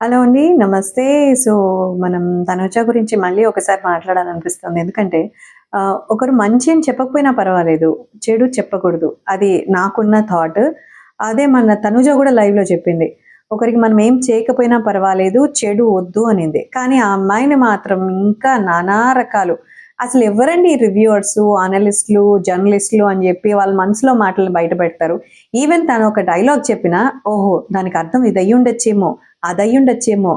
Hello అండి నమస్తే. So మనం తనుజ గురించి మళ్ళీ ఒకసారి మాట్లాడాలనిపిస్తుంది. ఎందుకంటే ఒకరు మంచి అని చెప్పకపోయినా పర్వాలేదు చెడు చెప్పకూడదు. అది నాకున్న థాట్. అదే మన తనుజ కూడా లైవ్లో లో చెప్పింది. ఒకరికి మనం ఏం చేయకపోయినా పర్వాలేదు చెడు వద్దు అనింది. కానీ ఆ అమ్మాయిని మాత్రం ఇంకా నానా రకాలు. అసలు ఎవరండి రివ్యూవర్స్ అనలిస్టులు జర్నలిస్టులు అని చెప్పి వాళ్ళ మనసులో మాటలు బయట పెడతారు? ఈవెన్ తను ఒక డైలాగ్ చెప్పినా ఓహో దానికి అర్థం ఇది అయ్యుండొచ్చేమో అది అయ్యుండొచ్చేమో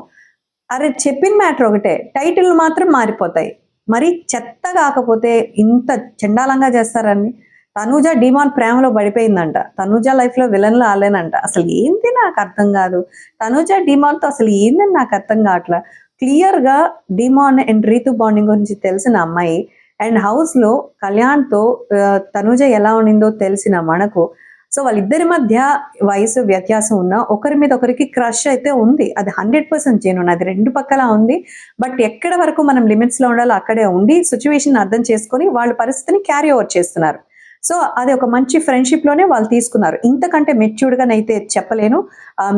అరే చెప్పిన మ్యాటర్ ఒకటే టైటిల్ మాత్రం మారిపోతాయి. మరి చెత్త కాకపోతే ఇంత చండాలంగా చేస్తారని తనూజ డిమాన్ ప్రేమలో పడిపోయిందంట. తనూజ లైఫ్లో విలన్లు ఆలేనంట. అసలు ఏంది నాకు అర్థం కాదు. తనూజ డిమాన్తో అసలు ఏందని నాకు అర్థం కావట్లా. క్లియర్గా డిమాన్ అండ్ రీతు బాండింగ్ గురించి తెలిసిన అమ్మాయి అండ్ హౌస్లో కళ్యాణ్తో తనూజ ఎలా ఉండిందో తెలిసిన మనకు సో వాళ్ళిద్దరి మధ్య వయసు వ్యత్యాసం ఉన్న ఒకరి మీద ఒకరికి క్రష్ అయితే ఉంది. అది హండ్రెడ్ పర్సెంట్ జెన్యున్ అది రెండు పక్కల ఉంది. బట్ ఎక్కడ వరకు మనం లిమిట్స్లో ఉండాలో అక్కడే ఉండి సిచ్యువేషన్ అర్థం చేసుకొని వాళ్ళ పరిస్థితిని క్యారీ ఓవర్ చేస్తున్నారు. సో అది ఒక మంచి ఫ్రెండ్షిప్లోనే వాళ్ళు తీసుకున్నారు. ఇంతకంటే మెచ్యూర్డ్గా అయితే చెప్పలేను.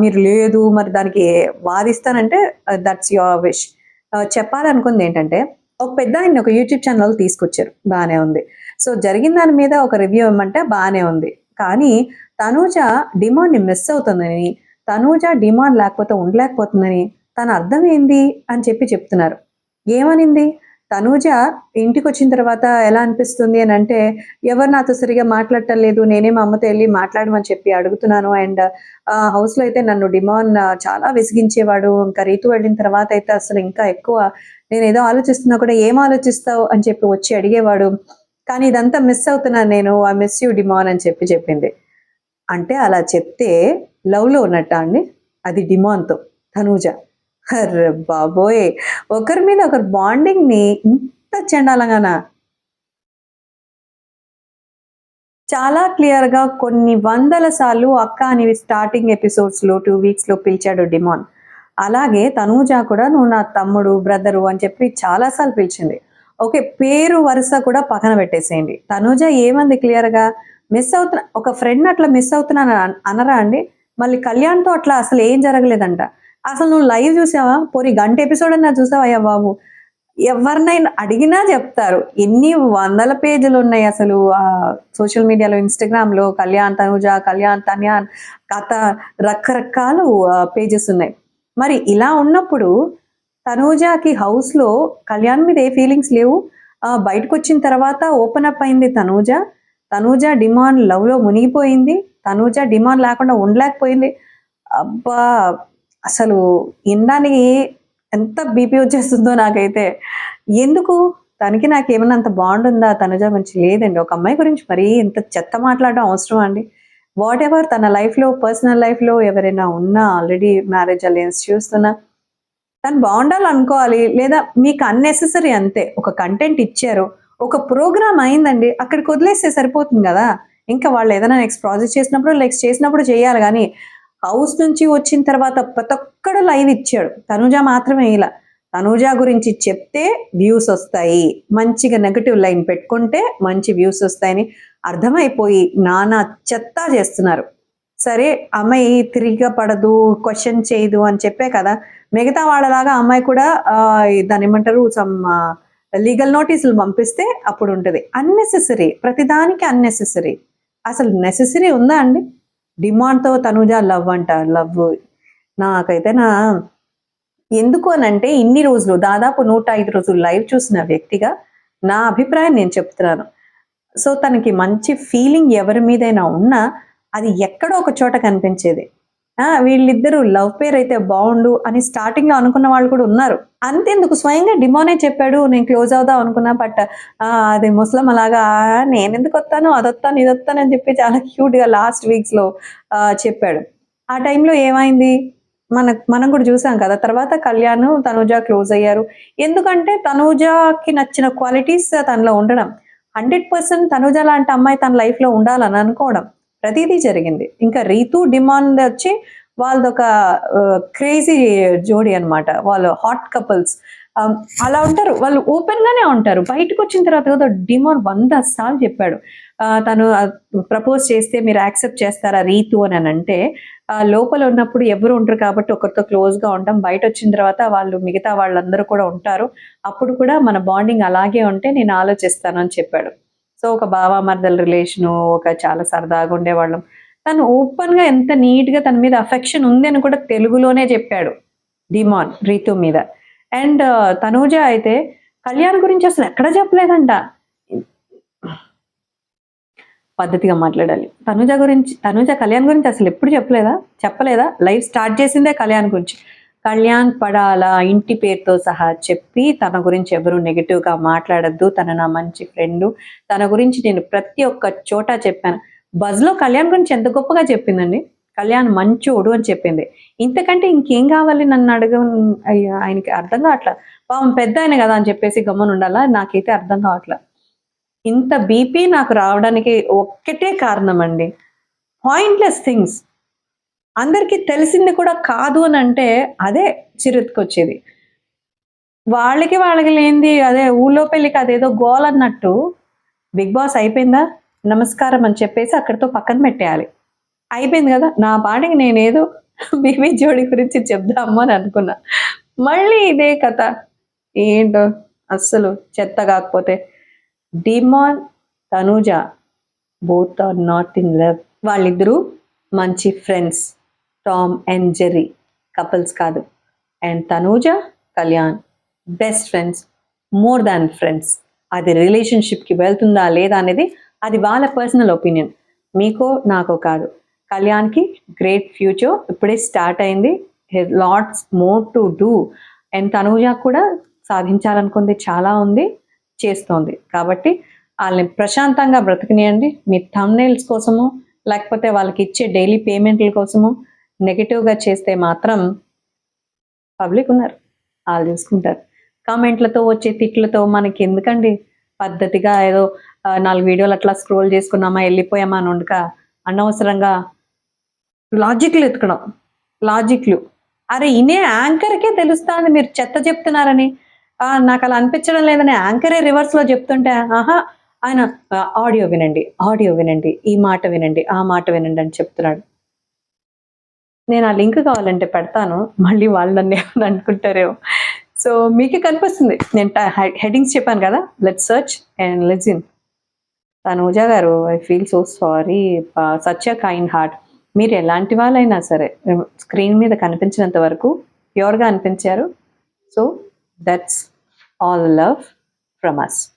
మీరు లేదు మరి దానికి వాదిస్తానంటే దట్స్ యువర్ విష్ చెప్పాలనుకుంది ఏంటంటే ఒక పెద్ద ఆయన ఒక యూట్యూబ్ ఛానల్ తీసుకొచ్చారు. బాగానే ఉంది. సో జరిగిన దాని మీద ఒక రివ్యూ ఇవ్వమంటే బాగానే ఉంది. కానీ తనూజ డిమాండ్ని మిస్ అవుతుందని తనూజ డిమాండ్ లేకపోతే ఉండలేకపోతుందని తన అర్థం ఏంది అని చెప్పి చెప్తున్నారు. ఏమనింది? తనూజ ఇంటికి వచ్చిన తర్వాత ఎలా అనిపిస్తుంది అని అంటే ఎవరు నాతో సరిగా మాట్లాడటం లేదు నేనే మా అమ్మతో వెళ్ళి మాట్లాడమని చెప్పి అడుగుతున్నాను అండ్ హౌస్లో అయితే నన్ను డిమాండ్ చాలా విసిగించేవాడు. ఇంకా రీతు వెళ్ళిన తర్వాత అయితే అసలు ఇంకా ఎక్కువ నేను ఏదో ఆలోచిస్తున్నా కూడా ఏం ఆలోచిస్తావు అని చెప్పి వచ్చి అడిగేవాడు. కానీ ఇదంతా మిస్ అవుతున్నాను నేను ఆ మిస్ యూ డిమాన్ అని చెప్పి చెప్పింది. అంటే అలా చెప్తే లవ్లో ఉన్నట్ట అండి? అది డిమాన్తో తనూజ. అర్రే బాబోయ్! ఒకరి మీద ఒకరు బాండింగ్ని ఇంత చెండాలంగానా. చాలా క్లియర్గా కొన్ని వందల సార్లు అక్క అని స్టార్టింగ్ ఎపిసోడ్స్లో టూ వీక్స్లో పిలిచాడు డిమాన్ అలాగే తనూజ కూడా నువ్వు నా తమ్ముడు బ్రదరు అని చెప్పి చాలా సార్లు పిలిచింది. ఓకే పేరు వరుస కూడా పక్కన పెట్టేసేయండి. తనూజ ఏమంది క్లియర్గా మిస్ అవుతున్నా ఒక ఫ్రెండ్ అట్లా మిస్ అవుతున్నాను అనరా అండి? మళ్ళీ కళ్యాణ్తో అట్లా అసలు ఏం జరగలేదంట. అసలు నువ్వు లైవ్ చూసావా? పోనీ గంట ఎపిసోడ్ అన్నా చూసావా అయ్యా బాబు? ఎవరినైనా అడిగినా చెప్తారు. ఎన్ని వందల పేజీలు ఉన్నాయి అసలు? సోషల్ మీడియాలో ఇన్స్టాగ్రామ్లో కళ్యాణ్ తనుజ కళ్యాణ్ తన్యాన్ కథ రకరకాలు పేజెస్ ఉన్నాయి. మరి ఇలా ఉన్నప్పుడు తనూజాకి హౌస్లో కళ్యాణ్ మీద ఏ ఫీలింగ్స్ లేవు. బయటకు వచ్చిన తర్వాత ఓపెన్ అప్ అయింది తనూజ. తనూజ డిమాండ్ లవ్లో మునిగిపోయింది. తనూజ డిమాండ్ లేకుండా ఉండలేకపోయింది. అబ్బా అసలు ఇండానికి ఎంత బీపీ వచ్చేస్తుందో నాకైతే. ఎందుకు? తనకి నాకు అంత బాండ్ ఉందా? తనుజ గురించి లేదండి. ఒక అమ్మాయి గురించి మరీ ఇంత చెత్త మాట్లాడడం అవసరం అండి? వాట్ ఎవర్ తన లైఫ్లో పర్సనల్ లైఫ్లో ఎవరైనా ఉన్నా ఆల్రెడీ మ్యారేజ్ అలయన్స్ చూస్తున్నా తను బాగుండాలి అనుకోవాలి లేదా మీకు అన్నెసెసరీ అంతే. ఒక కంటెంట్ ఇచ్చారు. ఒక ప్రోగ్రామ్ అయిందండి. అక్కడికి వదిలేస్తే సరిపోతుంది కదా. ఇంకా వాళ్ళు ఏదైనా నెక్స్ట్ ప్రాజెక్ట్ చేసినప్పుడు నెక్స్ట్ చేసినప్పుడు చేయాలి కానీ హౌస్ నుంచి వచ్చిన తర్వాత ప్రతి ఒక్కడు లైవ్ ఇచ్చాడు. తనుజ మాత్రమే ఇలా. తనుజ గురించి చెప్తే వ్యూస్ వస్తాయి. మంచిగా నెగటివ్ లైన్ పెట్టుకుంటే మంచి వ్యూస్ వస్తాయని అర్థమైపోయి నానా చెత్త చేస్తున్నారు. సరే అమ్మాయి తిరిగిగా పడదు క్వశ్చన్ చేయదు అని చెప్పే కదా. మిగతా వాళ్ళలాగా అమ్మాయి కూడా దాని దాన్ని ఏమంటారు సమ్ లీగల్ నోటీసులు పంపిస్తే అప్పుడు ఉంటుంది. అన్నెసెసరీ ప్రతిదానికి అన్నెసెసరీ అసలు నెసెసరీ ఉందా అండి? డిమాండ్తో తనుజ లవ్ అంట లవ్ నాకైతే నా ఎందుకు అని అంటే ఇన్ని రోజులు దాదాపు నూట ఐదు రోజులు లైవ్ చూసిన వ్యక్తిగా నా అభిప్రాయం నేను చెప్తున్నాను. సో తనకి మంచి ఫీలింగ్ ఎవరి మీదైనా ఉన్నా అది ఎక్కడో ఒక చోట కనిపించేది. ఆ, వీళ్ళిద్దరూ లవ్ పేర్ అయితే బాగుండు అని స్టార్టింగ్లో అనుకున్న వాళ్ళు కూడా ఉన్నారు. అంతేందుకు? స్వయంగా డిమోనే చెప్పాడు నేను క్లోజ్ అవుదాం అనుకున్నా బట్ అది ముస్లం అలాగా నేను ఎందుకు వస్తాను అదొత్తాను ఇది వస్తాను అని చెప్పి చాలా క్యూట్గా లాస్ట్ వీక్స్లో చెప్పాడు. ఆ టైంలో ఏమైంది? మన మనం కూడా చూసాం కదా తర్వాత కళ్యాణ్ తనూజ క్లోజ్ అయ్యారు. ఎందుకంటే తనూజకి నచ్చిన క్వాలిటీస్ తనలో ఉండడం. హండ్రెడ్ పర్సెంట్ తనూజ లాంటి అమ్మాయి తన లైఫ్లో ఉండాలని అనుకోవడం. ప్రతిదీ జరిగింది. ఇంకా రీతు డిమాండ్ వచ్చి వాళ్ళది ఒక క్రేజీ జోడీ అనమాట వాళ్ళు హాట్ కపుల్స్. అలా ఉంటారు. వాళ్ళు ఓపెన్ గానే ఉంటారు. బయటకు వచ్చిన తర్వాత కదా డిమాండ్ వంద సార్లు చెప్పాడు. తను ప్రపోజ్ చేస్తే మీరు యాక్సెప్ట్ చేస్తారా రీతు అని అని అంటే లోపల ఉన్నప్పుడు ఎవరు ఉంటారు కాబట్టి ఒకరితో క్లోజ్గా ఉంటాం. బయట వచ్చిన తర్వాత వాళ్ళు మిగతా వాళ్ళందరూ కూడా ఉంటారు. అప్పుడు కూడా మన బాండింగ్ అలాగే ఉంటే నేను ఆలోచిస్తాను అని చెప్పాడు. సో ఒక బావ మరదల రిలేషను ఒక చాలా సరదాగా ఉండేవాళ్ళం. తను ఓపెన్గా ఎంత నీట్గా తన మీద అఫెక్షన్ ఉంది అని కూడా తెలుగులోనే చెప్పాడు డిమాన్ రీతు మీద. అండ్ uh, తనూజ అయితే కళ్యాణ్ గురించి అసలు ఎక్కడ చెప్పలేదంట. పద్ధతిగా మాట్లాడాలి. తనుజ గురించి తనుజ కళ్యాణ్ గురించి అసలు ఎప్పుడు చెప్పలేదా? చెప్పలేదా? లైఫ్ స్టార్ట్ చేసిందే కళ్యాణ్ గురించి. కళ్యాణ్ పడాల ఇంటి పేరుతో సహా చెప్పి తన గురించి ఎవరు నెగిటివ్గా మాట్లాడద్దు. తన నా మంచి ఫ్రెండ్ తన గురించి నేను ప్రతి ఒక్క చోట చెప్పాను. బజ్లో కళ్యాణ్ గురించి ఎంత గొప్పగా చెప్పిందండి? కళ్యాణ్ మంచోడు అని చెప్పింది. ఇంతకంటే ఇంకేం కావాలి నన్ను అడగ ఆయనకి అర్థం కావట్లా? పాపం పెద్ద ఆయన కదా అని చెప్పేసి గమ్మని ఉండాలా? నాకైతే అర్థం కావట్లా. ఇంత బీపీ నాకు రావడానికి ఒక్కటే కారణం అండి పాయింట్లెస్ థింగ్స్ అందరికీ తెలిసింది కూడా కాదు అని అంటే అదే చిరుతుకొచ్చేది. వాళ్ళకి వాళ్ళకి లేనిది అదే ఊళ్ళో పెళ్ళికి అదేదో గోల్ అన్నట్టు బిగ్ బాస్ అయిపోయిందా? నమస్కారం అని చెప్పేసి అక్కడితో పక్కన పెట్టేయాలి. అయిపోయింది కదా? నా పాటికి నేనేదో బీబీ జోడి గురించి చెప్దాము అని అనుకున్నా. మళ్ళీ ఇదే కథ. ఏంటో అస్సలు చెత్త కాకపోతే. Demon Tanuja both are not in love. వాళ్ళిద్దరూ మంచి friends. Tom and Jerry couples కాదు. And Tanuja Kalyan best friends more than friends. అది రిలేషన్షిప్కి వెళ్తుందా లేదా అనేది అది వాళ్ళ పర్సనల్ ఒపీనియన్. మీకో నాకో కాదు. కళ్యాణ్కి గ్రేట్ ఫ్యూచర్ ఇప్పుడే స్టార్ట్ అయింది. Lots more to do. And Tanuja కూడా సాధించాలనుకుంది చాలా ఉంది చేస్తోంది. కాబట్టి వాళ్ళని ప్రశాంతంగా బ్రతకనియండి. మీ థంబ్నైల్స్ కోసము లేకపోతే వాళ్ళకి ఇచ్చే డైలీ పేమెంట్ల కోసము నెగిటివ్గా చేస్తే మాత్రం పబ్లిక్ ఉన్నారు. వాళ్ళు చూసుకుంటారు. కామెంట్లతో వచ్చే తిట్లతో మనకి ఎందుకండి పద్ధతిగా ఏదో నాలుగు వీడియోలు అట్లా స్క్రోల్ చేసుకున్నామా వెళ్ళిపోయామా అని ఉండక అనవసరంగా లాజిక్లు ఎత్తుకడం లాజిక్లు. అరే ఇనే యాంకర్కే తెలుస్తుంది మీరు చెత్త చెప్తున్నారని. నాకు అలా అనిపించడం లేదని యాంకరే రివర్స్లో చెప్తుంటే ఆహా ఆయన ఆడియో వినండి ఆడియో వినండి ఈ మాట వినండి ఆ మాట వినండి అని చెప్తున్నాడు. నేను ఆ లింక్ కావాలంటే పెడతాను. మళ్ళీ వాళ్ళు నన్ను ఏమని అనుకుంటారేమో. సో మీకే కనిపిస్తుంది. నేను హెడ్డింగ్స్ చెప్పాను కదా. Let search and legend Tanuja గారు I feel so sorry such a kind heart మీరు ఎలాంటి వాళ్ళైనా సరే స్క్రీన్ మీద కనిపించినంత వరకు ప్యూర్గా అనిపించారు. So that's all love from us